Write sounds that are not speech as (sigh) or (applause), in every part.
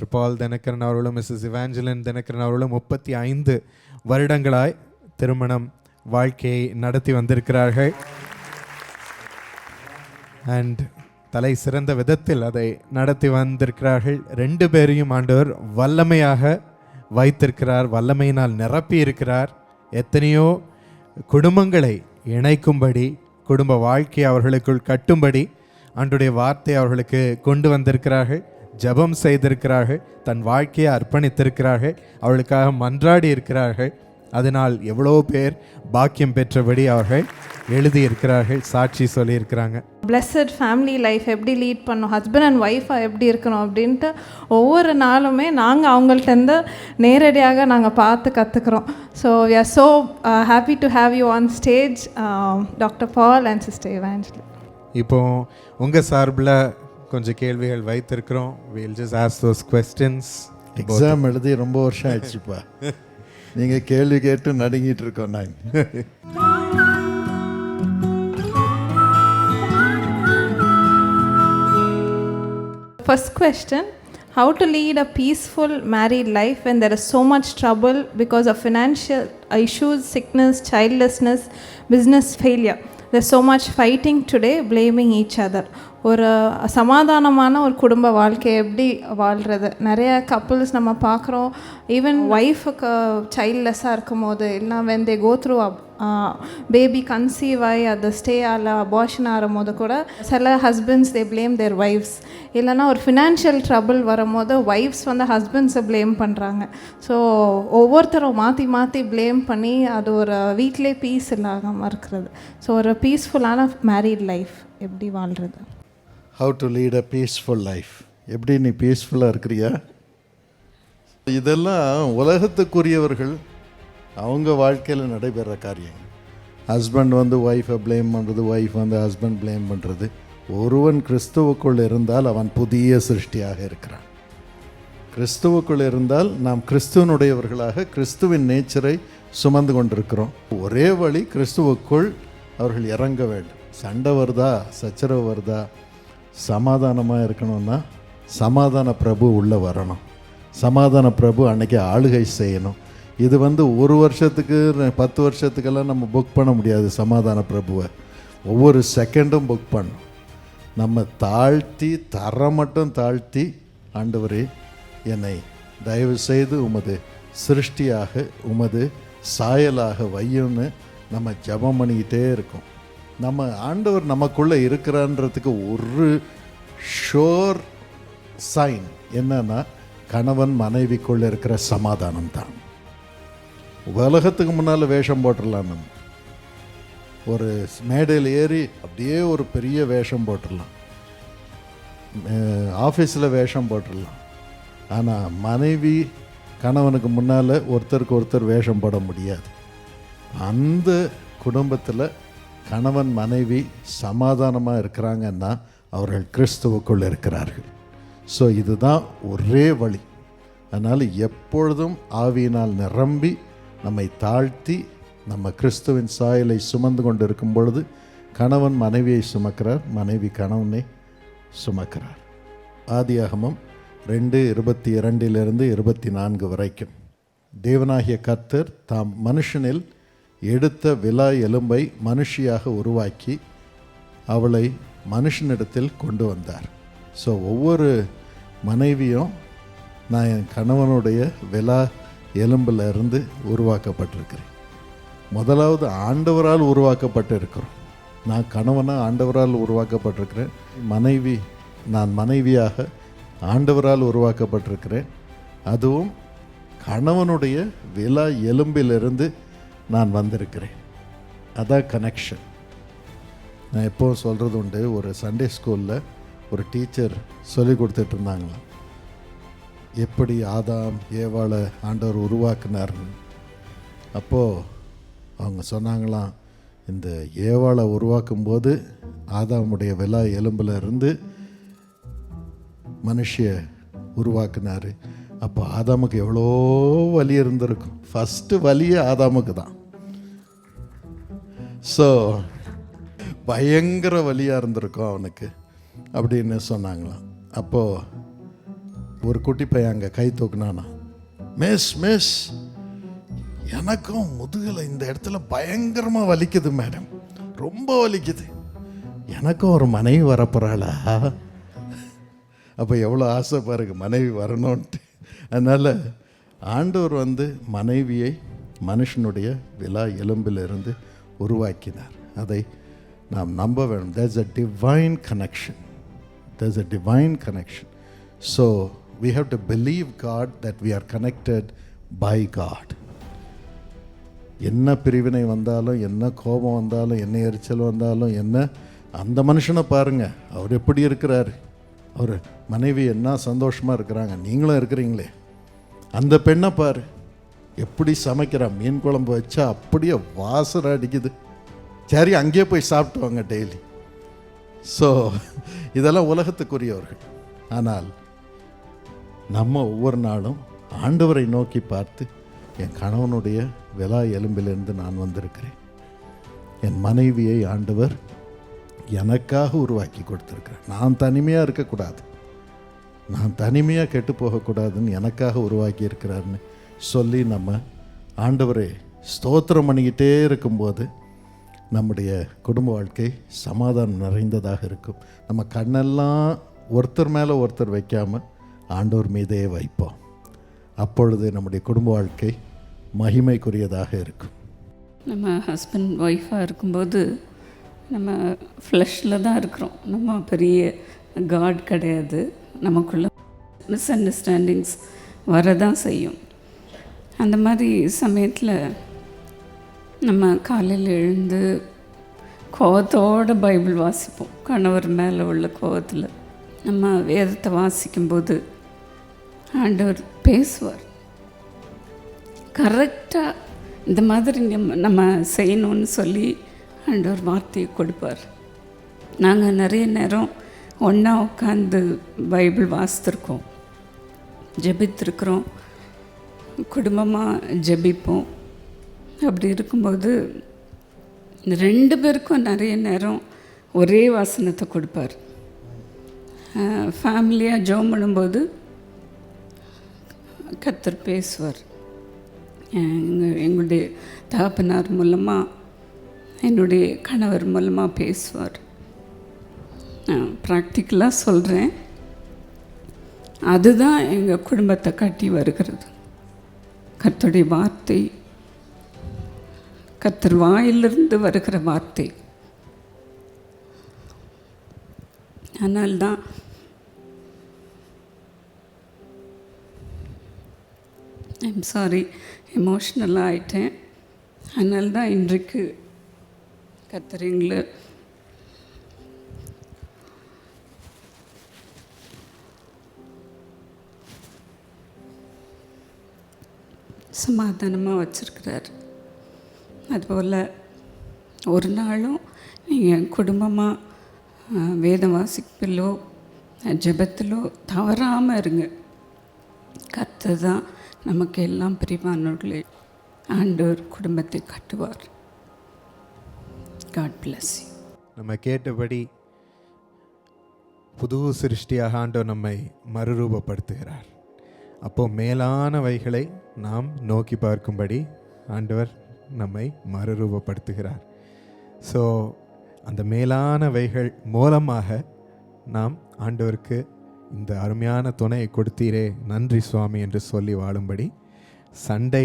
Doctor பால் தினகரன் அவர்களும் Mrs Evangeline Dinakaran அவர்களும் முப்பத்தி ஐந்து வருடங்களாய் திருமணம் வாழ்க்கையை நடத்தி வந்திருக்கிறார்கள். அண்ட் தலை சிறந்த விதத்தில் அதை நடத்தி வந்திருக்கிறார்கள். ரெண்டு பேரையும் ஆண்டவர் வல்லமையாக வைத்திருக்கிறார் வல்லமையினால் நிரப்பி இருக்கிறார். எத்தனையோ குடும்பங்களை இணைக்கும்படி குடும்ப வாழ்க்கை அவர்களுக்குள் கட்டும்படி அன்றுடைய வார்த்தை அவர்களுக்கு கொண்டு வந்திருக்கிறார்கள். ஜெபம் செய்திருக்கிறார்கள் தன் வாழ்க்கையை அர்ப்பணித்திருக்கிறார்கள் அவளுக்காக மன்றாடி இருக்கிறார்கள். அதனால் எவ்வளோ பேர் பாக்கியம் பெற்றபடி அவர்கள் எழுதியிருக்கிறார்கள் சாட்சி சொல்லியிருக்கிறாங்க. பிளஸட் ஃபேமிலி லைஃப் எப்படி லீட் பண்ணணும் ஹஸ்பண்ட் அண்ட் ஒய்ஃபாக எப்படி இருக்கணும் அப்படின்ட்டு ஒவ்வொரு நாளுமே நாங்கள் அவங்கள்ட்டேருந்து நேரடியாக நாங்கள் பார்த்து கற்றுக்குறோம் so we are so happy to have you on stage doctor Paul and sister Evangeline இப்போ உங்கள் சார்பில் கொஞ்சம் கேள்விகள் வைத்திருக்கிறோம் we'll just ask those questions exam எழுதி ரொம்ப வருஷம் ஆயிடுச்சுப்பா (laughs) நீங்கள் கேள்வி கேட்டு நடுங்கிட்டு இருக்கோம் நாங்கள் First question How to lead a peaceful married life when there is so much trouble because of financial issues, sickness, childlessness, business failure? There's so much fighting today, blaming each other. ஒரு சமாதானமான ஒரு குடும்ப வாழ்க்கை எப்படி வாழ்கிறது நிறைய couples நம்ம பார்க்குறோம். Even ஒய்ஃபுக்கு சைல்ட்லெஸ்ஸாக இருக்கும் போது இல்லைனா when they go through baby conceive ஆகி அது ஸ்டே ஆகல அபார்ஷன் ஆகும் போது கூட சில husbands they blame their wives இல்லைனா ஒரு ஃபினான்ஷியல் ட்ரபிள் வரும்போது ஒய்ஃப்ஸ் வந்து ஹஸ்பண்ட்ஸை ப்ளேம் பண்ணுறாங்க ஸோ ஒவ்வொருத்தரும் மாற்றி மாற்றி ப்ளேம் பண்ணி அது ஒரு வீட்டிலே பீஸ் இல்லாமல் இருக்கிறது. ஸோ ஒரு பீஸ்ஃபுல்லான மேரீட் லைஃப் எப்படி வாழ்கிறது how to lead a peaceful life எப்படி நீ பீஸ்ஃபுல்லாக இருக்கிறியா? இதெல்லாம் உலகத்துக்குரியவர்கள் அவங்க வாழ்க்கையில் நடைபெற காரியங்கள். ஹஸ்பண்ட் வந்து ஒய்ஃபை ப்ளேம் பண்ணுறது ஒய்ஃப் வந்து ஹஸ்பண்ட் ப்ளேம் பண்ணுறது ஒருவன் கிறிஸ்துவுக்குள் இருந்தால் அவன் புதிய சிருஷ்டியாக இருக்கிறான். கிறிஸ்துவுக்குள் இருந்தால் நாம் கிறிஸ்துவனுடையவர்களாக கிறிஸ்துவின் நேச்சரை சுமந்து கொண்டிருக்கிறோம். ஒரே வழி கிறிஸ்துவுக்குள் அவர்கள் இறங்க வேண்டும். சண்டை வருதா? சச்சரவு வருதா? சமாதானமாக இருக்கணும்னா சமாதான பிரபு உள்ளே வரணும். சமாதான பிரபு அன்னைக்கு ஆளுகை செய்யணும். இது வந்து ஒரு வருஷத்துக்கு பத்து வருஷத்துக்கெல்லாம் நம்ம புக் பண்ண முடியாது சமாதான பிரபுவை. ஒவ்வொரு செகண்டும் புக் பண்ணும் நம்ம தாழ்த்தி தர மட்டும் தாழ்த்தி ஆண்டவரே என்னை தயவு செய்து உமது சிருஷ்டியாக உமது சாயலாக வையும்னு நம்ம ஜெபம் பண்ணிக்கிட்டே இருக்கோம். நம்ம ஆண்டவர் நமக்குள்ளே இருக்கிறான்றதுக்கு ஒரு ஷோர் சைன் என்னன்னா கணவன் மனைவிக்குள்ளே இருக்கிற சமாதானம் தான் உலகத்துக்கு முன்னால் வேஷம் போட்டுடலாம் நம்ம. ஒரு மேடையில் ஏறி அப்படியே ஒரு பெரிய வேஷம் போட்டுடலாம். ஆஃபீஸில் வேஷம் போட்டுடலாம். ஆனால் மனைவி கணவனுக்கு முன்னால் ஒருத்தருக்கு ஒருத்தர் வேஷம் போட முடியாது. அந்த குடும்பத்தில் கணவன் மனைவி சமாதானமாக இருக்கிறாங்கன்னா அவர்கள் கிறிஸ்துவுக்குள் இருக்கிறார்கள். ஸோ இதுதான் ஒரே வழி. அதனால் எப்பொழுதும் ஆவியினால் நிரம்பி நம்மை தாழ்த்தி நம்ம கிறிஸ்துவின் சாயலை சுமந்து கொண்டு இருக்கும் பொழுது கணவன் மனைவியை சுமக்கிறார் மனைவி கணவனை சுமக்கிறார். ஆதியாகமம் ரெண்டு இருபத்தி இரண்டிலிருந்து இருபத்தி நான்கு வரைக்கும். தேவனாகிய கத்தர் தாம் மனுஷனில் எடுத்த விலா எலும்பை மனுஷியாக உருவாக்கி அவளை மனுஷனிடத்தில் கொண்டு வந்தார். ஸோ ஒவ்வொரு மனைவியும் நான் என் கணவனுடைய விலா எலும்பில் இருந்து உருவாக்கப்பட்டிருக்கிறேன். முதலாவது ஆண்டவரால் உருவாக்கப்பட்டு இருக்கிறோம் நான் கணவனாக ஆண்டவரால் உருவாக்கப்பட்டிருக்கிறேன். மனைவி நான் மனைவியாக ஆண்டவரால் உருவாக்கப்பட்டிருக்கிறேன். அதுவும் கணவனுடைய விலா எலும்பிலிருந்து நான் வந்திருக்கிறேன். அதான் கனெக்ஷன் நான் எப்போவும் சொல்கிறது உண்டு ஒரு சண்டே ஸ்கூலில் ஒரு டீச்சர் சொல்லி கொடுத்துட்டு இருந்தாங்களாம். எப்படி ஆதாம் ஏவாளை ஆண்டவர் உருவாக்குனார்னு. அப்போது அவங்க சொன்னாங்களாம் இந்த ஏவாளை உருவாக்கும்போது ஆதாமுடைய விலா எலும்பில் இருந்து மனுஷிய உருவாக்குனார். அப்போ ஆதாமுக்கு எவ்வளோ வலி இருந்திருக்கும். ஃபஸ்ட்டு வலியே ஆதாமுக்கு தான். ஸோ பயங்கர வலியாக இருந்திருக்கும் அவனுக்கு அப்படின்னு சொன்னாங்களாம். அப்போது ஒரு குட்டி பையன் அங்கே கை தூக்குனானா மேஸ் மிஸ் எனக்கும் முதுகில் இந்த இடத்துல பயங்கரமாக வலிக்குது மேடம். ரொம்ப வலிக்குது. எனக்கும் ஒரு மனைவி வரப்போகிறாளா அப்போ எவ்வளோ ஆசை பாருங்க மனைவி வரணும்ன்ட்டு. அதனால் ஆண்டவர் வந்து மனைவியை மனுஷனுடைய விழா எலும்பிலிருந்து உருவாக்கினார். அதை நாம் நம்ப வேண்டும் there's a divine connection there's a divine connection so we have to believe God that we are connected by God. என்ன பிரிவினை வந்தாலும் என்ன கோபம் வந்தாலும் என்ன எரிச்சல் வந்தாலும் என்ன அந்த மனுஷனை பாருங்கள் அவர் எப்படி இருக்கிறாரு? அவர் மனைவி என்ன சந்தோஷமாக இருக்கிறாங்க? நீங்களும் இருக்கிறீங்களே. அந்த பெண்ணை பாரு. எப்படி சமைக்கிறான் மீன் குழம்பு வச்சா அப்படியே வாசனை அடிக்குது. சரி அங்கேயே போய் சாப்பிட்டு வாங்க டெய்லி. ஸோ இதெல்லாம் உலகத்துக்குரியவர்கள். ஆனால் நம்ம ஒவ்வொரு நாளும் ஆண்டவரை நோக்கி பார்த்து என் கணவனுடைய விலா எலும்பிலிருந்து நான் வந்திருக்கிறேன். என் மனைவியை ஆண்டவர் எனக்காக உருவாக்கி கொடுத்துருக்கிறேன் நான் தனிமையாக இருக்கக்கூடாது. நான் தனிமையாக கெட்டு போகக்கூடாதுன்னு எனக்காக உருவாக்கி இருக்கிறாருன்னு சொல்லி நம்ம ஆண்டவரை ஸ்தோத்திரம் பண்ணிக்கிட்டே இருக்கும்போது நம்முடைய குடும்ப வாழ்க்கை சமாதானம் நிறைந்ததாக இருக்கும். நம்ம கண்ணெல்லாம் ஒருத்தர் மேலே ஒருத்தர் வைக்காமல் ஆண்டவர் மீதே வைப்போம். அப்பொழுது நம்முடைய குடும்ப வாழ்க்கை மகிமைக்குரியதாக இருக்கும். நம்ம ஹஸ்பண்ட் ஒய்ஃபாக இருக்கும்போது நம்ம ஃப்ளஷில் தான் இருக்கிறோம். நம்ம பெரிய காட் கிடையாது. நமக்குள்ள மிஸ் அண்டர்ஸ்டாண்டிங்ஸ் வரதான் செய்யும். அந்த மாதிரி சமயத்தில் நம்ம காலையில் எழுந்து கோவத்தோட பைபிள் வாசிப்போம். கணவர் மேலே உள்ள கோவத்தில் நம்ம வேதத்தை வாசிக்கும்போது ஆண்டவர் பேசுவார். கரெக்டாக இந்த மாதிரி நம்ம நம்ம செய்யணும்னு சொல்லி ஆண்டவர் வார்த்தையை கொடுப்பார். நாங்கள் நிறைய நேரம் ஒன்றா உட்காந்து பைபிள் வாசித்திருக்கோம். ஜெபித்திருக்கிறோம். குடும்பமாக ஜெபிப்போம். அப்படி இருக்கும்போது ரெண்டு பேருக்கும் நிறைய நேரம் ஒரே வாசனத்தை கொடுப்பார். ஃபேமிலியாக ஜோம் பண்ணும்போது கத்தர் பேசுவார். எங்கள் எங்களுடைய தகப்பனார் மூலமாக என்னுடைய கணவர் மூலமாக பேசுவார். ப்ராக்டிக்கலாக சொல்கிறேன் அதுதான் எங்கள் குடும்பத்தை கட்டி வருகிறது. கர்த்தருடைய வார்த்தை கர்த்தர் வாயிலிருந்து வருகிற வார்த்தை. அதனால்தான் ஐம் சாரி எமோஷ்னலாக ஆயிட்டேன். அதனால்தான் இன்றைக்கு கத்துறீங்களே சமாதானமாக வச்சுருக்கிறார். அதுபோல் ஒரு நாளும் நீங்கள் குடும்பமாக வேதம் வாசிப்பிலோ ஜபத்திலோ தவறாமல் இருங்க. கத்து தான் நமக்கு எல்லாம் பிரிவானவர்களே ஆண்டவர் குடும்பத்தை கட்டுவார். காட் பிளஸ் நம்ம கேட்டபடி புது சிருஷ்டியாக ஆண்டவர் நம்மை மறுரூபப்படுத்துகிறார். அப்போ மேலானவைகளை நாம் நோக்கி பார்க்கும்படி ஆண்டவர் நம்மை மறுரூபப்படுத்துகிறார். ஸோ அந்த மேலானவைகள் மூலமாக நாம் ஆண்டவருக்கு இந்த அருமையான துணையை கொடுத்தீரே நன்றி சுவாமி என்று சொல்லி வாழும்படி சண்டை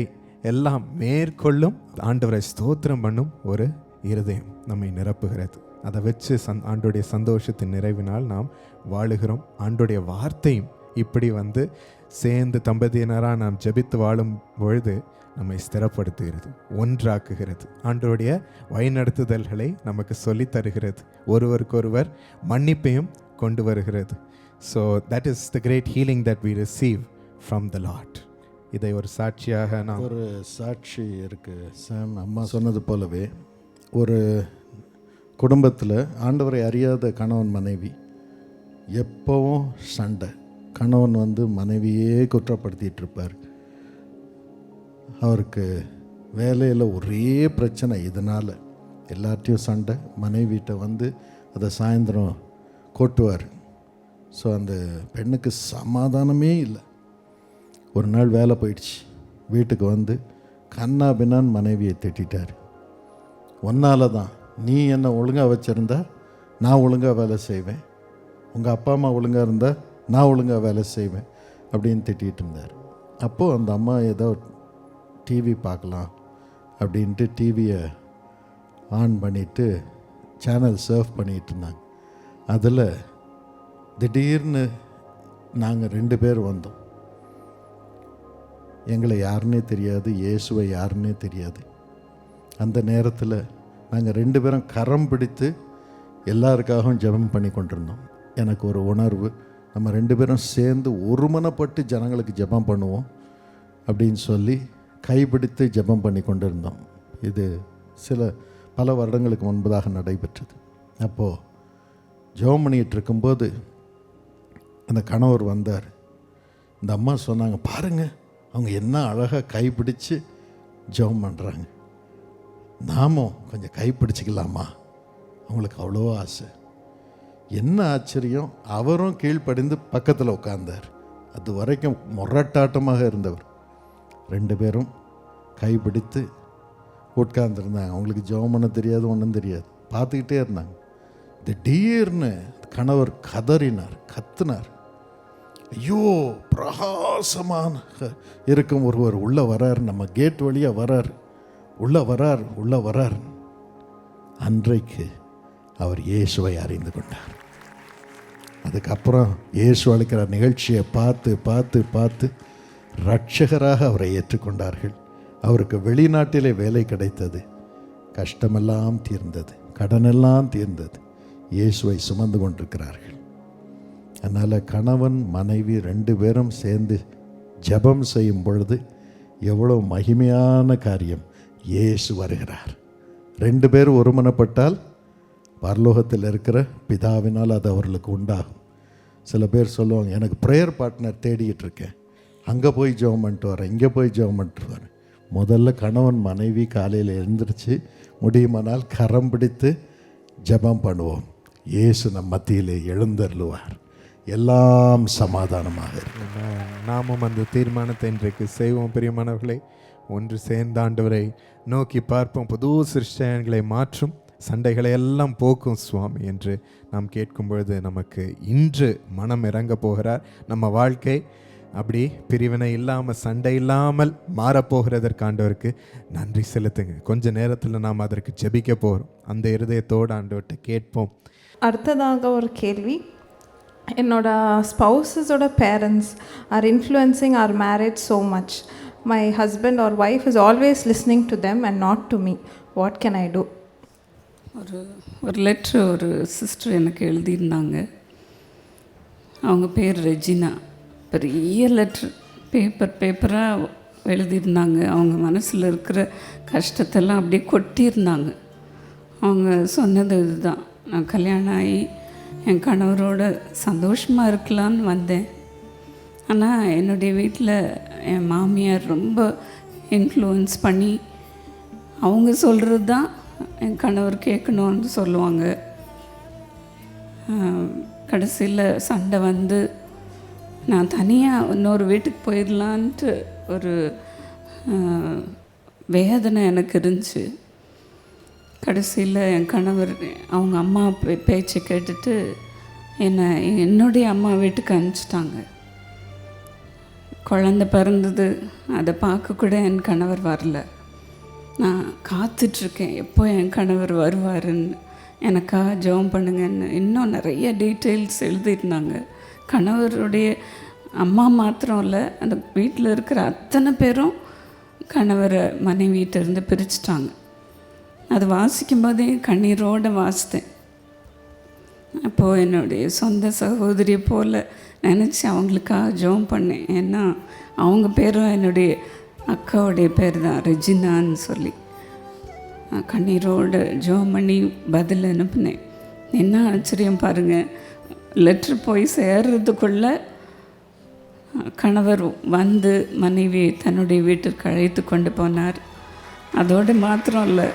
எல்லாம் மேற்கொள்ளும் ஆண்டவரை ஸ்தோத்திரம் பண்ணும் ஒரு இருதயம் நம்மை நிரப்புகிறது. அதை வச்சு சந் ஆண்டுடைய சந்தோஷத்தின் நிறைவினால் நாம் வாழுகிறோம். ஆண்டுடைய வார்த்தையும் இப்படி வந்து சேர்ந்து தம்பதியினராக நாம் ஜெபித்து வாழும் பொழுது நம்மை ஸ்திரப்படுத்துகிறது ஒன்றாக்குகிறது. ஆண்டோடைய வழிநடத்துதல்களை நமக்கு சொல்லித் தருகிறது. ஒருவருக்கொருவர் மன்னிப்பையும் கொண்டு வருகிறது. So that is the great healing that we receive from the lord இதை ஒரு சாட்சியாக நான் ஒரு சாட்சி இருக்குது சாம். அம்மா சொன்னது போலவே ஒரு குடும்பத்தில் ஆண்டவரை அறியாத கணவன் மனைவி எப்போவும் சண்டை. கணவன் வந்து மனைவியே குற்றப்படுத்திட்டு இருப்பார் அவருக்கு வேலையில் ஒரே பிரச்சனை இதனால். எல்லார்ட்டையும் சண்டை. மனைவிட்ட வந்து அதை சாயந்தரம் கொட்டுவார். ஸோ அந்த பெண்ணுக்கு சமாதானமே இல்லை. ஒரு நாள் வேலை போயிடுச்சு. வீட்டுக்கு வந்து கண்ணா பின்னான்னு மனைவியை திட்டார் ஒன்னால தான். நீ என்னை ஒழுங்காக வச்சுருந்தா நான் ஒழுங்காக வேலை செய்வேன். உங்கள் அப்பா அம்மா ஒழுங்காக இருந்தால் நான் ஒழுங்காக வேலை செய்வேன் அப்படின்னு திட்டிகிட்டு இருந்தார். அப்போது அந்த அம்மா ஏதோ டிவி பார்க்கலாம் அப்படின்ட்டு டிவியை ஆன் பண்ணிவிட்டு சேனல் சர்வ் பண்ணிகிட்டு இருந்தாங்க. அதில் திடீர்னு நாங்கள் ரெண்டு பேர் வந்தோம். எங்களை யாருன்னே தெரியாது இயேசுவை யாருன்னே தெரியாது. அந்த நேரத்தில் நாங்கள் ரெண்டு பேரும் கரம் பிடித்து எல்லாருக்காகவும் ஜெபம் பண்ணி கொண்டிருந்தோம். எனக்கு ஒரு உணர்வு நம்ம ரெண்டு பேரும் சேர்ந்து ஒருமனப்பட்டு ஜனங்களுக்கு ஜெபம் பண்ணுவோம் அப்படின்னு சொல்லி கைப்பிடித்து ஜெபம் பண்ணி கொண்டிருந்தோம். இது சில பல வருடங்களுக்கு முன்பதாக நடைபெற்றது. அப்போது ஜெபம் பண்ணிகிட்டு இருக்கும்போது அந்த கணவர் வந்தார். இந்த அம்மா சொன்னாங்க பாருங்க அவங்க என்ன அழகாக கைப்பிடிச்சு ஜெபம் பண்ணுறாங்க நாமும் கொஞ்சம் கைப்பிடிச்சிக்கலாமா? அவங்களுக்கு அவ்வளோ ஆசை. என்ன ஆச்சரியம்? அவரும் கீழ்ப்படிந்து பக்கத்தில் உட்கார்ந்தார் அது வரைக்கும் முரட்டாட்டமாக இருந்தவர். ரெண்டு பேரும் கைப்பிடித்து உட்கார்ந்துருந்தாங்க. அவங்களுக்கு ஜெபம் பண்ண தெரியாது ஒன்றும் தெரியாது. பார்த்துக்கிட்டே இருந்தாங்க. திடீர்னு கணவர் கதறினார் கத்துனார். ஐயோ பிரகாசமாக இருக்கும் ஒருவர் உள்ளே வரார் நம்ம கேட் வழியாக வரார். உள்ளே வரார் உள்ளே வரார் அன்றைக்கு அவர் இயேசுவை அறிந்து கொண்டார். அதுக்கப்புறம் இயேசு அளிக்கிற நிகழ்ச்சியை பார்த்து பார்த்து பார்த்து ரட்சகராக அவரை ஏற்றுக்கொண்டார்கள். அவருக்கு வெளிநாட்டிலே வேலை கிடைத்தது. கஷ்டமெல்லாம் தீர்ந்தது. கடனெல்லாம் தீர்ந்தது. இயேசுவை சுமந்து கொண்டிருக்கிறார்கள். அதனால் கணவன் மனைவி ரெண்டு பேரும் சேர்ந்து ஜெபம் செய்யும் பொழுது எவ்வளோ மகிமையான காரியம். இயேசு வருகிறார். ரெண்டு பேர் ஒருமனப்பட்டால் பரலோகத்தில் இருக்கிற பிதாவினால் அது அவர்களுக்கு உண்டாகும். சில பேர் சொல்லுவாங்க எனக்கு ப்ரேயர் பார்ட்னர் தேடிக்கிட்டு இருக்கேன் அங்கே போய் ஜெபம் பண்ணிட்டு வரேன் இங்கே போய் ஜெபம் பண்ணிட்டு வரேன். முதல்ல கணவன் மனைவி காலையில் எழுந்திரிச்சு முடியுமானால் கரம் பிடித்து ஜெபம் பண்ணுவோம். இயேசு நம் மத்தியிலே எழுந்தருளுவார். எல்லாம் சமாதானமாக இருக்கும். நாமும் அந்த தீர்மானத்தை இன்றைக்கு செய்வோம். பிரியமானவர்களே ஒன்று சேர்ந்தாண்டவரை நோக்கி பார்ப்போம். புது சிருஷ்டங்களை மாற்றும் சண்டைகளை எல்லாம் போக்கும் சுவாமி என்று நாம் கேட்கும் பொழுது நமக்கு இன்று மனம் இறங்க போகிறார். நம்ம வாழ்க்கை அப்படி பிரிவினை இல்லாமல் சண்டை இல்லாமல் மாறப்போகிறதற்காண்டவருக்கு நன்றி செலுத்துங்க. கொஞ்ச நேரத்தில் நாம் அதற்கு ஜெபிக்க போகிறோம் அந்த இருதயத்தோடு ஆண்டவர்கிட்ட கேட்போம். அடுத்ததாக ஒரு கேள்வி. என்னோட ஸ்பௌசஸோட parents are influencing our marriage so much my husband or wife is always listening to them and not to me what can I do ஒரு ஒரு லெட்ரு ஒரு சிஸ்டர் எனக்கு எழுதியிருந்தாங்க. அவங்க பேர் ரெஜினா. பெரிய லெட்ரு பேப்பர் பேப்பராக எழுதியிருந்தாங்க. அவங்க மனசில் இருக்கிற கஷ்டத்தெல்லாம் அப்படியே கொட்டியிருந்தாங்க. அவங்க சொன்னது இதுதான். நான் கல்யாணம் ஆகி என் கணவரோட சந்தோஷமாக இருக்கலான்னு வந்தேன். ஆனால் என்னுடைய வீட்டில் என் மாமியார் ரொம்ப இன்ஃப்ளூயன்ஸ் பண்ணி அவங்க சொல்கிறது தான் என் கணவர் கேட்கணும்னு சொல்லுவாங்க. கடைசியில் சண்டை வந்து நான் தனியாக இன்னொரு வீட்டுக்கு போயிடலான்ட்டு ஒரு வேதனை எனக்கு இருந்துச்சு. கடைசியில் என் கணவர் அவங்க அம்மா பே- பேச்சை கேட்டுட்டு என்னை என்னுடைய அம்மா வீட்டுக்கு அனுப்பிச்சிட்டாங்க. குழந்த பிறந்தது அதை பார்க்க கூட என் கணவர் வரல. நான் காத்துட்ருக்கேன். எப்போ என் கணவர் வருவாருன்னு எனக்காக ஜெபம் பண்ணுங்கன்னு இன்னும் நிறைய டீட்டெயில்ஸ் எழுதியிருந்தாங்க. கணவருடைய அம்மா மாத்திரம் இல்லை அந்த வீட்டில் இருக்கிற அத்தனை பேரும் கணவரை மனைவியிட்டிருந்து பிரிச்சிட்டாங்க. அது வாசிக்கும் போதே கண்ணீரோடு வாசித்தேன். அப்போது என்னுடைய சொந்த சகோதரியை போல் நினச்சி அவங்களுக்காக ஜெபம் பண்ணேன். ஏன்னா அவங்க பேரும் என்னுடைய அக்காவுடைய பேர் தான் ரெஜினான்னு சொல்லி. கண்ணீரோடு ஜெபம் பண்ணி பதில் அனுப்புனேன். என்ன ஆச்சரியம் பாருங்கள் லெட்ரு போய் சேர்றதுக்குள்ள கணவர் வந்து மனைவி தன்னுடைய வீட்டிற்கு அழைத்து கொண்டு போனார். அதோடு மாத்திரம் இல்லை.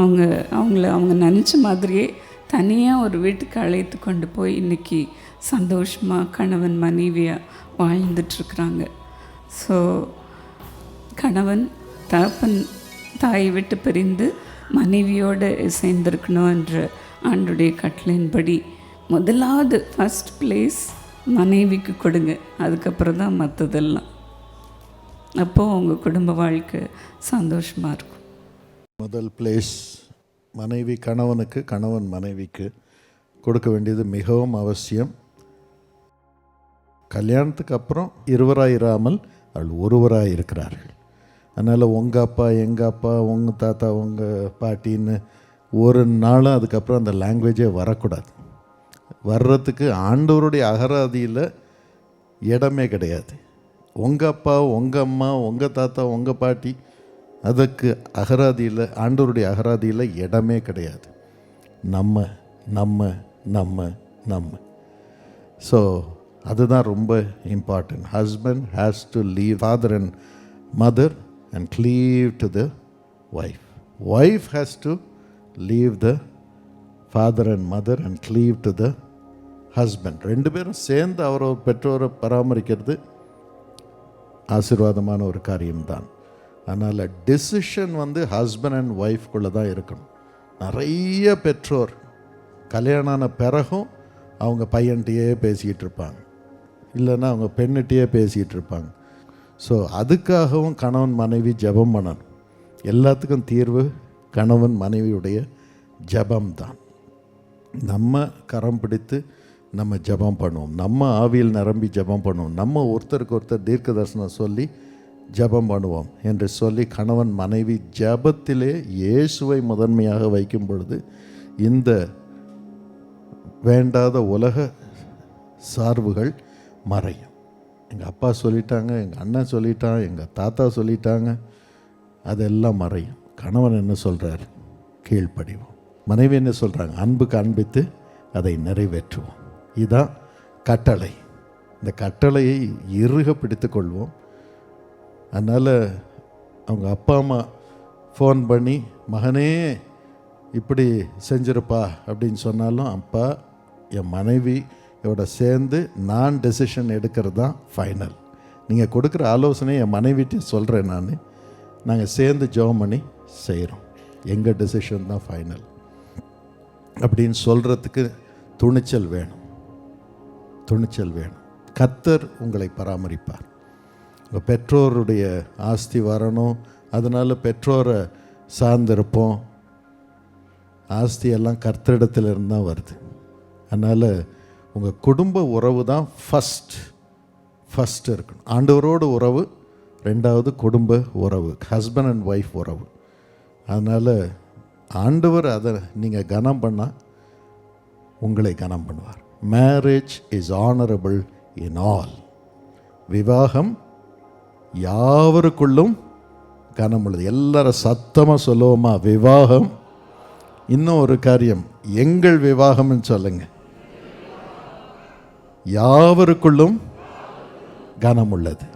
அவங்க அவங்கள அவங்க நினச்ச மாதிரியே தனியாக ஒரு வீட்டுக்கு அழைத்து கொண்டு போய் இன்னைக்கு சந்தோஷமாக கணவன் மனைவியாக வாழ்ந்துட்டுருக்குறாங்க ஸோ கணவன் தகப்பன் தாயை விட்டு பிரிந்து மனைவியோடு சேர்ந்திருக்கணும் என்ற ஆண்டுடைய கட்டளையின்படி முதலாவது ஃபஸ்ட் பிளேஸ் மனைவிக்கு கொடுங்க. அதுக்கப்புறம் தான் மற்றதெல்லாம் அப்போது உங்கள் குடும்ப வாழ்க்கை சந்தோஷமாக இருக்கும். முதல் பிளேஸ் மனைவி கணவனுக்கு கணவன் மனைவிக்கு கொடுக்க வேண்டியது மிகவும் அவசியம். கல்யாணத்துக்கு அப்புறம் இருவராக இராமல் அவள் ஒருவராக இருக்கிறார்கள். அதனால் உங்கள் அப்பா எங்கள் அப்பா உங்கள் தாத்தா உங்கள் பாட்டின்னு ஒரு நாளும் அதுக்கப்புறம் அந்த லாங்குவேஜே வரக்கூடாது. வர்றதுக்கு ஆண்டவருடைய அகராதியில் இடமே கிடையாது. உங்கள் அப்பா உங்கள் அம்மா உங்கள் தாத்தா உங்கள் பாட்டி அதுக்கு அகராதியில் ஆண்டவருடைய அகராதியில் இடமே கிடையாது. நம்ம நம்ம நம்ம நம்ம. ஸோ அதுதான் ரொம்ப important husband has to leave father and mother and cleave to the wife wife has to leave the father and mother and cleave to the husband ரெண்டு பேரும் சேர்ந்து அவரோட பெற்றோரை பராமரிக்கிறது ஆசீர்வாதமான ஒரு காரியம்தான். அதனால் டெசிஷன் வந்து ஹஸ்பண்ட் அண்ட் ஒய்ஃப்குள்ளே தான் இருக்கணும். நிறைய பெற்றோர் கல்யாணம் ஆன பிறகும் அவங்க பையன்கிட்டயே பேசிக்கிட்டு இருப்பாங்க. இல்லைன்னா அவங்க பெண்ணிட்டையே பேசிக்கிட்டு இருப்பாங்க. ஸோ அதுக்காகவும் கணவன் மனைவி ஜெபம் பண்ணணும். எல்லாத்துக்கும் தீர்வு கணவன் மனைவியுடைய ஜெபம் தான் நம்ம கரம் பிடித்து நம்ம ஜெபம் பண்ணுவோம். நம்ம ஆவியில் நிரம்பி ஜெபம் பண்ணுவோம். நம்ம ஒருத்தருக்கு ஒருத்தர் தீர்க்க தரிசனம் சொல்லி ஜெபம் பண்ணுவோம் என்று சொல்லி கணவன் மனைவி ஜெபத்திலே இயேசுவை முதன்மையாக வைக்கும் பொழுது இந்த வேண்டாத உலக சார்புகள் மறையும். எங்கள் அப்பா சொல்லிட்டாங்க எங்கள் அண்ணன் சொல்லிட்டான் எங்கள் தாத்தா சொல்லிட்டாங்க அதெல்லாம் மறையும். கணவன் என்ன சொல்கிறார் கீழ்ப்படிவோம். மனைவி என்ன சொல்கிறாங்க அன்புக்கு அன்பித்து அதை நிறைவேற்றுவோம். இதுதான் கட்டளை. இந்த கட்டளையை இறுக பிடித்து கொள்வோம். அதனால் அவங்க அப்பா அம்மா ஃபோன் பண்ணி மகனே இப்படி செஞ்சிருப்பா அப்படின்னு சொன்னாலும் அப்பா என் மனைவி மனைவியோட சேர்ந்து நான் டெசிஷன் எடுக்கிறது தான் ஃபைனல் நீங்கள் கொடுக்குற ஆலோசனை என் மனைவிட்டு சொல்கிறேன் நான். நாங்கள் சேர்ந்து ஜெபம் பண்ணி செய்கிறோம் எங்கள் டெசிஷன் தான் ஃபைனல் அப்படின்னு சொல்கிறதுக்கு துணிச்சல் வேணும். துணிச்சல் வேணும். கத்தர் உங்களை பராமரிப்பார். உங்கள் பெற்றோருடைய ஆஸ்தி வரணும். அதனால் பெற்றோரை சார்ந்திருப்போம். ஆஸ்தி எல்லாம் கர்த்தரிடத்திலிருந்து தான் வருது. அதனால் உங்கள் குடும்ப உறவு தான் ஃபஸ்ட் ஃபஸ்ட்டு இருக்கணும். ஆண்டவரோட உறவு ரெண்டாவது குடும்ப உறவு ஹஸ்பண்ட் அண்ட் ஒய்ஃப் உறவு. அதனால் ஆண்டவர் அதை நீங்கள் கனம் பண்ணால் உங்களை கனம் பண்ணுவார். Marriage is honourable in all விவாகம் யாவருக்குள்ளும் கனம் உள்ளது. எல்லாரும் சத்தமாக சொல்லுவோமா? விவாகம். இன்னும் ஒரு காரியம். எங்கள் விவாகம்னு சொல்லுங்கள் யாவருக்குள்ளும் கனம் உள்ளது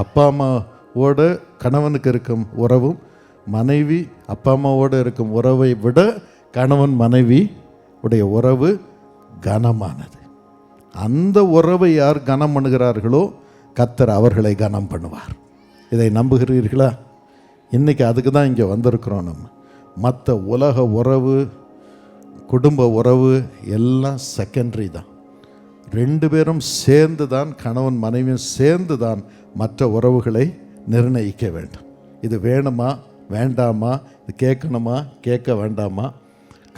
அப்பா அம்மாவோட கணவனுக்கு இருக்கும் உறவும் மனைவி அப்பா அம்மாவோடு இருக்கும் உறவை விட கணவன் மனைவி உடைய உறவு கனமானது. அந்த உறவை யார் கனம் பண்ணுகிறார்களோ கத்தர் அவர்களை கனம் பண்ணுவார். இதை நம்புகிறீர்களா? இன்றைக்கி அதுக்கு தான் இங்கே வந்திருக்கிறோம் நம்ம. மற்ற உலக உறவு குடும்ப உறவு எல்லாம் செகண்டரி தான். ரெண்டு பேரும் சேர்ந்து தான் கணவன் மனைவியும் சேர்ந்து தான் மற்ற உறவுகளை நிர்ணயிக்க வேண்டும். இது வேணுமா வேண்டாமா இது கேட்கணுமா கேட்க வேண்டாமா?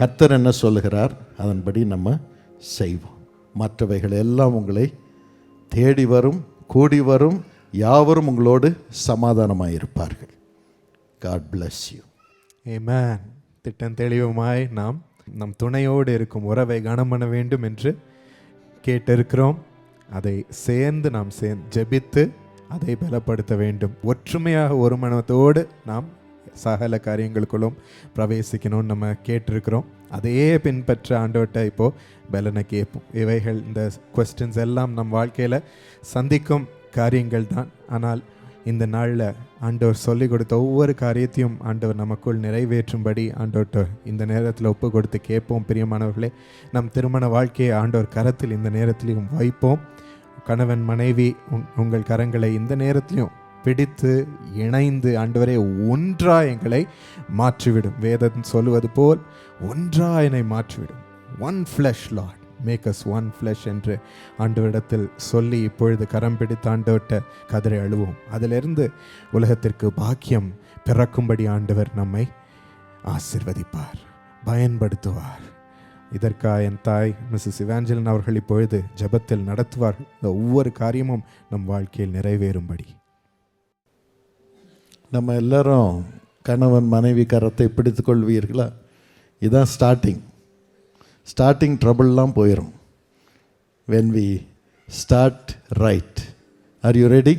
கத்தர் என்ன சொல்லுகிறார்? அதன்படி நம்ம செய்வோம். மற்றவைகள் எல்லாம் உங்களை தேடி வரும் கூடி வரும் யாவரும் உங்களோடு சமாதானமாக இருப்பார்கள். காட் பிளஸ் யூ ஏமேன் திட்டம் தெளிவுமாய் நாம் நம் துணையோடு இருக்கும் உறவை கனம் பண்ண வேண்டும் என்று கேட்டிருக்கிறோம். அதை சேர்ந்து நாம் சேர்ந்து ஜெபித்து அதை பலப்படுத்த வேண்டும். ஒற்றுமையாக ஒரு மனத்தோடு நாம் சகல காரியங்களுக்குள்ளும் பிரவேசிக்கணும்னு நம்ம கேட்டிருக்கிறோம். அதையே பின்பற்ற ஆண்டவர்கிட்ட இப்போது பலனை கேட்போம். இவைகள் இந்த கொஸ்டின்ஸ் எல்லாம் நம் வாழ்க்கையில் சந்திக்கும் காரியங்கள் தான் ஆனால் இந்த நாளில் ஆண்டவர் சொல்லிக் கொடுத்த ஒவ்வொரு காரியத்தையும் ஆண்டவர் நமக்குள் நிறைவேற்றும்படி ஆண்டவர்கிட்ட இந்த நேரத்தில் ஒப்பு கொடுத்து கேட்போம். பிரியமானவர்களே நம் திருமண வாழ்க்கையை ஆண்டவர் கரத்தில் இந்த நேரத்திலையும் வைப்போம். கணவன் மனைவி உங்- உங்கள் கரங்களை இந்த நேரத்திலையும் பிடித்து இணைந்து ஆண்டவரே ஒன்றா எங்களை மாற்றிவிடும். வேதம் சொல்லுவது போல் ஒன்றா என்னை மாற்றிவிடும். One flesh lord make us one flesh என்று ஆண்டவரிடத்தில் சொல்லி இப்பொழுது கரம் பிடித்து ஆண்டவர்கிட்ட கதிரை அழுவோம். அதிலிருந்து உலகத்திற்கு பாக்கியம் பிறக்கும்படி ஆண்டவர் நம்மை ஆசிர்வதிப்பார் பயன்படுத்துவார். இதற்காக என் தாய் மிஸ்ஸஸ் இவாஞ்சலன் அவர்கள் இப்பொழுது ஜெபத்தில் நடத்துவார். இந்த ஒவ்வொரு காரியமும் நம் வாழ்க்கையில் நிறைவேறும்படி. நம்ம எல்லாரும் கணவன் மனைவி கரத்தை பிடித்து கொள்வீர்களா? இதுதான் ஸ்டார்டிங் ஸ்டார்டிங் ட்ரபிள்லாம் போயிடும் when we start right are you ready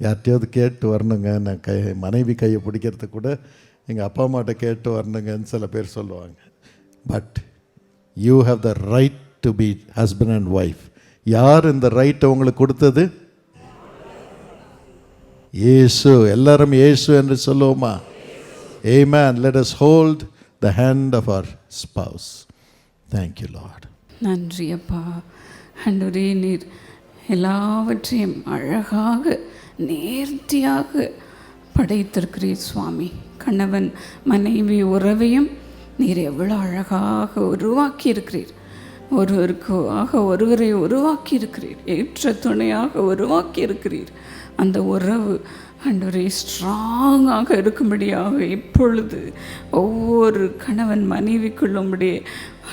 யார்கிட்டையாவது கேட்டு வரணுங்க. நான் கை மனைவி கையை பிடிக்கிறதுக்கு கூட எங்கள் அப்பா அம்மாட்ட கேட்டு வரணுங்கன்னு சில பேர் சொல்லுவாங்க. But you have the right to be husband and wife யார் இந்த ரைட்டை உங்களுக்கு கொடுத்தது? ஏசு எல்லாரும் ஏசு என்று சொல்லுவோமா? Amen let us hold the hand of our spouse thank you lord நன்றி அப்பா. ஆண்டவரே நீர் எல்லாவற்றையும் அழகாக நேர்த்தியாக படைத்திருக்கிறீர் சுவாமி. கணவன் மனைவி உறவையும் நீர் எவ்வளோ அழகாக உருவாக்கி இருக்கிறீர் ஒருவருக்கு ஆக ஒருவரை உருவாக்கி இருக்கிறீர் ஏற்ற துணையாக உருவாக்கி இருக்கிறீர் அந்த உறவு ஆண்டவரே ஸ்ட்ராங்காக இருக்கும்படியாக இப்பொழுது ஒவ்வொரு கணவன் மனைவிக்குள்ளும்படியே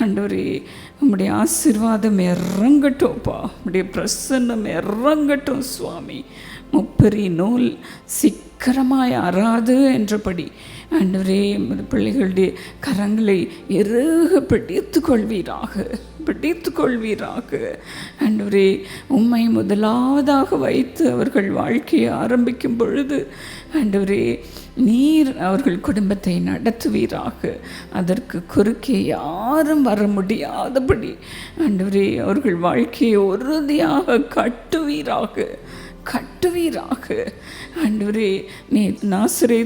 உம்முடைய ஆண்டவரே உம்முடைய ஆசீர்வாதம் இறங்கட்டும்ப்பா உம்முடைய பிரசன்னம் இறங்கட்டும் சுவாமி. முப்பரி நூல் சிக்கரமாய் அறாது என்றபடி ஆண்டவரே உமது பிள்ளைகளுடைய கரங்களை எருக பிடித்து கொள்வீராக பிடித்து கொள்வீராக ஆண்டவரே உம்மை முதலாவதாக வைத்து அவர்கள் வாழ்க்கையை ஆரம்பிக்கும் பொழுது ஆண்டவரே நீர் அவர்கள் குடும்பத்தை நடத்துவீராக. அதற்கு குறுக்கே யாரும் வர முடியாதபடி ஆண்டவரே அவர்கள் வாழ்க்கையை உறுதியாக கட்டுவீராக. கட்டுவீராக. ஆண்டவரே நீ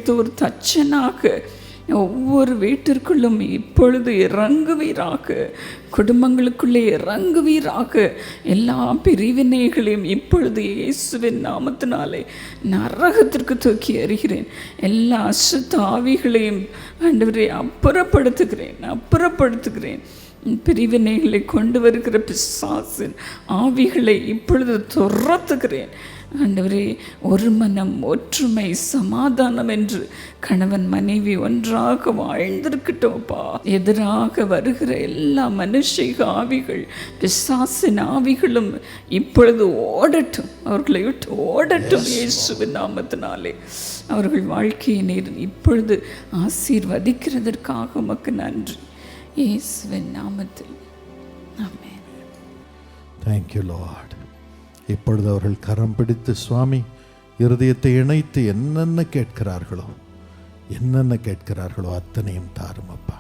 ஒரு தச்சனாக. ஒவ்வொரு வீட்டிற்குள்ளும் இப்பொழுது இறங்குவீராக. குடும்பங்களுக்குள்ளே இறங்குவீராக. எல்லா பிரிவினைகளையும் இப்பொழுது இயேசுவின் நாமத்தினாலே நரகத்திற்கு தூக்கி எறிகிறேன். எல்லா அசுத்த ஆவிகளையும் ஆண்டவரை அப்புறப்படுத்துகிறேன் அப்புறப்படுத்துகிறேன். பிரிவினைகளை கொண்டு வருகிற பிசாசின் ஆவிகளை இப்பொழுது துரத்துகிறேன். ஆண்டவரே ஒரு மனம் ஒற்றுமை சமாதானம் என்று கணவன் மனைவி ஒன்றாக வாழ்ந்திருக்கட்டும்ப்பா. எதிராக வருகிற எல்லா மனுஷிக ஆவிகள் பிசாசின் ஆவிகளும் இப்பொழுது ஓடட்டும். அவர்களை விட்டு ஓடட்டும் இயேசுவின் நாமத்தினாலே. அவர்கள் வாழ்க்கையை நீர் இப்பொழுது ஆசீர்வதிக்கிறதற்காக உமக்கு நன்றி. இயேசுவின் நாமத்தில். ஆமென். Thank you, Lord. இப்பொழுது அவர்கள் கரம் பிடித்து சுவாமி இருதயத்தை இணைத்து என்னென்ன கேட்கிறார்களோ என்னென்ன கேட்கிறார்களோ அத்தனையும் தாருமப்பா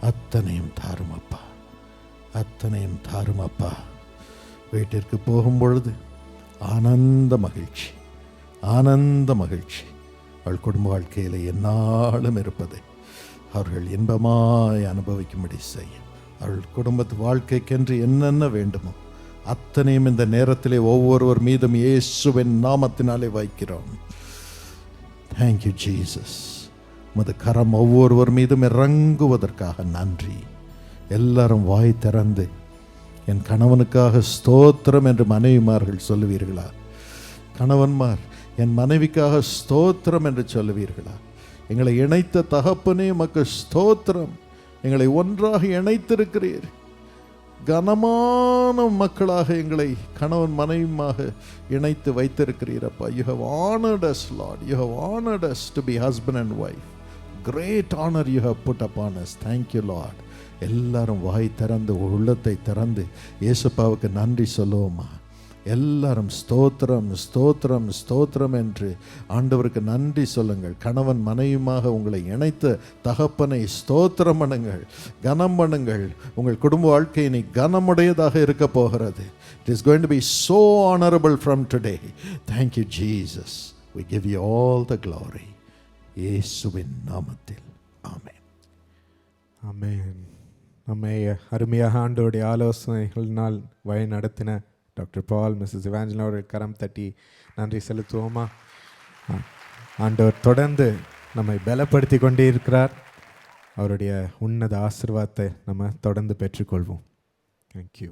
அத்தனையும் தாருமப்பா அத்தனையும் தாருமப்பா வீட்டிற்கு போகும் பொழுது ஆனந்த மகிழ்ச்சி ஆனந்த மகிழ்ச்சி. அவள் குடும்ப வாழ்க்கையில் என்னாலும் இருப்பதை அவர்கள் இன்பமாய் அனுபவிக்கும்படி செய்யும். அவள் குடும்பத்து வாழ்க்கைக்கென்று என்னென்ன வேண்டுமோ அத்தனையும் இந்த நேரத்திலே ஒவ்வொருவர் மீதும் இயேசுவின் நாமத்தினாலே வைக்கிறோம். தேங்க்யூ ஜீசஸ் உமது கரம் ஒவ்வொருவர் மீதும் இறங்குவதற்காக நன்றி. எல்லாரும் வாய் திறந்து என் கணவனுக்காக ஸ்தோத்திரம் என்று மனைவிமார்கள் சொல்லுவீர்களா? கணவன்மார் என் மனைவிக்காக ஸ்தோத்திரம் என்று சொல்லுவீர்களா? எங்களை இணைத்த தகப்பனே மக்கு ஸ்தோத்திரம். எங்களை ஒன்றாக இணைத்திருக்கிறீர். கனமான மக்களாக எங்களை கணவன் மனைவியுமாக இணைத்து வைத்திருக்கிறீரப்பா you have honoured us lord you have honoured us to be husband and wife great honour you have put upon us thank you lord எல்லாரும் வாய் திறந்து உள்ளத்தை திறந்து இயேசுப்பாவுக்கு நன்றி சொல்லுவோமா? எல்லாரும் ஸ்தோத்திரம் ஸ்தோத்திரம் ஸ்தோத்திரம் என்று ஆண்டவருக்கு நன்றி சொல்லுங்கள். கணவன் மனைவியுமாக உங்களை இணைத்த தகப்பனை ஸ்தோத்திரம் பண்ணுங்கள் கனம் பண்ணுங்கள். உங்கள் குடும்ப வாழ்க்கை இனி கனமுடையதாக இருக்க போகிறது. It is going to be so honourable from today thank you Jesus we give you all the glory இயேசுவின் நாமத்தில். ஆமேன் ஆமென் நம்மை அருமையாக ஆண்டோடைய ஆலோசனைகளினால் வழி நடத்தின டாக்டர் பால் மிஸ்ஸஸ் இவாஞ்சலா கரம் தட்டி நன்றி செலுத்துவோமா? ஆண்டவர் தொடர்ந்து நம்மை பலப்படுத்தி கொண்டே இருக்கிறார் அவருடைய உன்னத ஆசிர்வாதத்தை நம்ம தொடர்ந்து பெற்றுக்கொள்வோம். தேங்க்யூ